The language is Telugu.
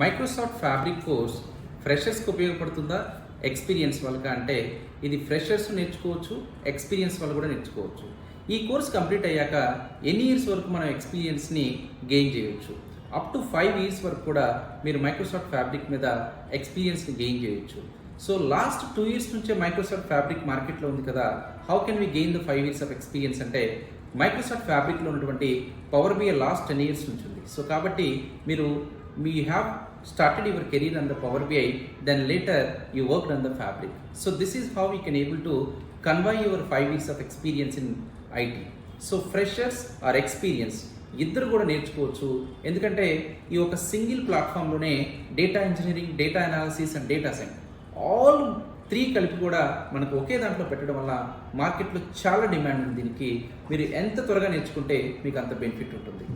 మైక్రోసాఫ్ట్ ఫ్యాబ్రిక్ కోర్స్ ఫ్రెషర్స్కి ఉపయోగపడుతుందా? ఎక్స్పీరియన్స్ వాళ్ళకి? అంటే ఇది ఫ్రెషర్స్ నేర్చుకోవచ్చు ఎక్స్పీరియన్స్ వాళ్ళు కూడా నేర్చుకోవచ్చు. ఈ కోర్స్ కంప్లీట్ అయ్యాక ఎన్ని ఇయర్స్ వరకు మనం ఎక్స్పీరియన్స్ని గెయిన్ చేయొచ్చు? అప్ టు ఫైవ్ ఇయర్స్ వరకు కూడా మీరు మైక్రోసాఫ్ట్ ఫ్యాబ్రిక్ మీద ఎక్స్పీరియన్స్ని గెయిన్ చేయొచ్చు. సో లాస్ట్ టూ ఇయర్స్ నుంచే మైక్రోసాఫ్ట్ ఫ్యాబ్రిక్ మార్కెట్లో ఉంది కదా. How can we gain the five years of experience అంటే మైక్రోసాఫ్ట్ ఫ్యాబ్రిక్లో ఉన్నటువంటి power BI last ten years నుంచి ఉంది. సో కాబట్టి మీరు మీ have started your career on the Power BI, then later you worked on the Fabric. So this is how you can able to convey your five years of experience in IT. So freshers or experience ఇద్దరు కూడా నేర్చుకోవచ్చు ఎందుకంటే ఈ ఒక single ప్లాట్ఫామ్లోనే data engineering data analysis and data science all three కలిపి కూడా మనకు ఒకే దాంట్లో పెట్టడం వల్ల మార్కెట్లో చాలా డిమాండ్ ఉంది దీనికి మీరు ఎంత త్వరగా నేర్చుకుంటే మీకు అంత బెనిఫిట్ ఉంటుంది